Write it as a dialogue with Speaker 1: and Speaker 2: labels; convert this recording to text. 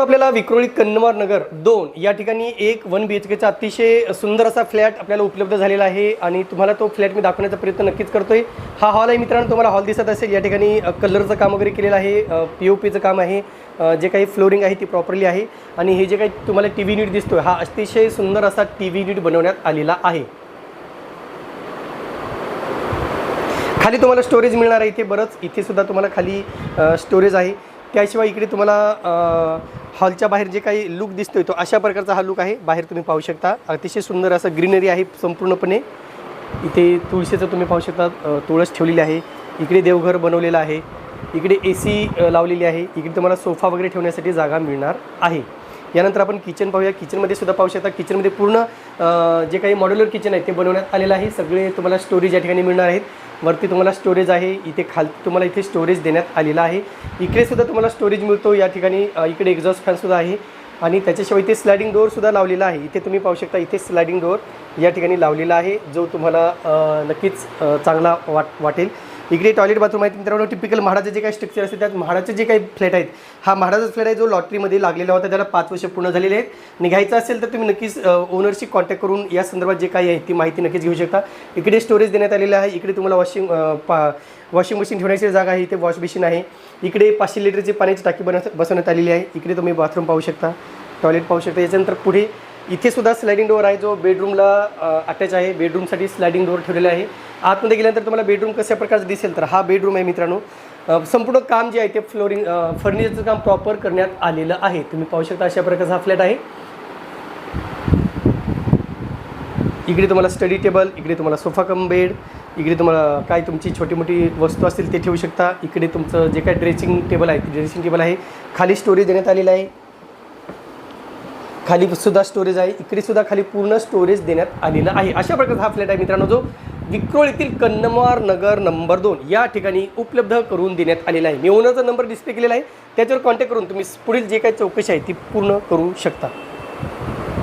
Speaker 1: मित्रांनो आपल्याला विक्रोळी कन्नवार नगर दोन या ठिकाणी एक वन बी एच केचा अतिशय सुंदर असा फ्लॅट आपल्याला उपलब्ध झालेला आहे आणि तुम्हाला तो फ्लॅट मी दाखवण्याचा प्रयत्न नक्कीच करतोय. हा हॉल आहे मित्रांनो तुम्हाला हॉल दिसत असेल. या ठिकाणी कलरचं काम वगैरे केलेलं आहे पी ओ पीचं काम आहे जे काही फ्लोरिंग आहे ती प्रॉपरली आहे आणि हे जे काही तुम्हाला टी व्ही नीट दिसतोय हा अतिशय सुंदर असा टी व्ही नीट बनवण्यात आलेला आहे. खाली तुम्हाला स्टोरेज मिळणार आहे इथे बरंच. इथे सुद्धा तुम्हाला खाली स्टोरेज आहे. त्याशिवाय इकडे तुम्हाला हॉलच्या बाहेर जे काही लुक दिसतोय तो अशा प्रकारचा हा लुक आहे. बाहेर तुम्ही पाहू शकता. अतिशय सुंदर असं ग्रीनरी आहे संपूर्णपणे. इथे तुळशीचं तुम्ही पाहू शकता तुळस ठेवलेली आहे. इकडे देवघर बनवलेलं आहे. इकडे ए सी लावलेली आहे. इकडे तुम्हाला सोफा वगैरे ठेवण्यासाठी जागा मिळणार आहे. यानंतर आपण किचन पाहूया. किचनमध्ये सुद्धा पाहू शकता किचनमध्ये पूर्ण जे काही मॉड्युलर किचन आहे ते बनवण्यात आलेलं आहे. सगळे तुम्हाला स्टोरेज या ठिकाणी मिळणार आहेत. वरती तुम्हाला स्टोरेज आहे इथे खाल तुम्हाला इथे स्टोरेज देण्यात आलेला आहे. इकडे सुद्धा तुम्हाला स्टोरेज मिळतो या ठिकाणी इकडे एक्झॉस्ट फॅनसुद्धा आहे. आणि त्याच्याशिवाय इथे स्लायडिंग डोअरसुद्धा लावलेला आहे. इथे तुम्ही पाहू शकता इथे स्लायडिंग डोअर या ठिकाणी लावलेला आहे जो तुम्हाला नक्कीच चांगला वाट वाटेल. इकडे टॉयलेट बाथरूम आहे मित्रांनो टिपिकल म्हाडाचे जे काही स्ट्रक्चर असते त्यात म्हाडाचे जे काही फ्लॅट आहेत हा म्हाडाचा फ्लॅट आहे जो लॉटरीमध्ये लागलेला होता. त्याला पाच वर्ष पूर्ण झालेले आहेत. निघायचं असेल तर तुम्ही नक्कीच ओनरशी कॉन्टॅक्ट करून या संदर्भात जे काही आहे ती माहिती नक्कीच घेऊ शकता. इकडे स्टोरेज देण्यात आलेलं आहे. इकडे तुम्हाला वॉशिंग पा वॉशिंग मशीन ठेवण्याची जागा आहे. इथे वॉश बेसिन आहे. इकडे पाचशे लिटरची पाण्याची टाकी बनव बसवण्यात आलेली आहे. इकडे तुम्ही बाथरूम पाहू शकता. टॉयलेट पाहू शकता. याच्यानंतर पुढे इथे सुद्धा स्लायडिंग डोअर आहे जो बेडरूमला अटॅच आहे. बेडरूमसाठी स्लायडिंग डोअर ठेवलेला आहे. आतमध्ये गेल्यानंतर तुम्हाला बेडरूम कशा प्रकारचं दिसेल तर हा बेडरूम आहे मित्रांनो. संपूर्ण काम जे आहे ते फ्लोरिंग फर्निचरचं काम प्रॉपर करण्यात आलेलं आहे. तुम्ही पाहू शकता अशा प्रकारचा हा फ्लॅट आहे. इकडे तुम्हाला स्टडी टेबल इकडे तुम्हाला सोफा कम बेड इकडे तुम्हाला काय तुमची छोटी मोठी वस्तू असतील ते ठेवू शकता. इकडे तुमचं जे काय ड्रेसिंग टेबल आहे ते ड्रेसिंग टेबल आहे. खाली स्टोरेज देण्यात आलेलं आहे. खाली सुद्धा स्टोरेज आहे. इकडे सुद्धा खाली पूर्ण स्टोरेज देण्यात आलेला आहे. अशा प्रकारचा हा फ्लॅट आहे मित्रांनो जो विक्रोळ येथील कन्नमार नगर नंबर दोन या ठिकाणी उपलब्ध करून देण्यात आलेला आहे. मी ओनरचा नंबर डिस्प्ले केलेला आहे. त्याच्यावर कॉन्टॅक्ट करून तुम्ही पुढील जे काही चौकशी आहे ती पूर्ण करू शकता.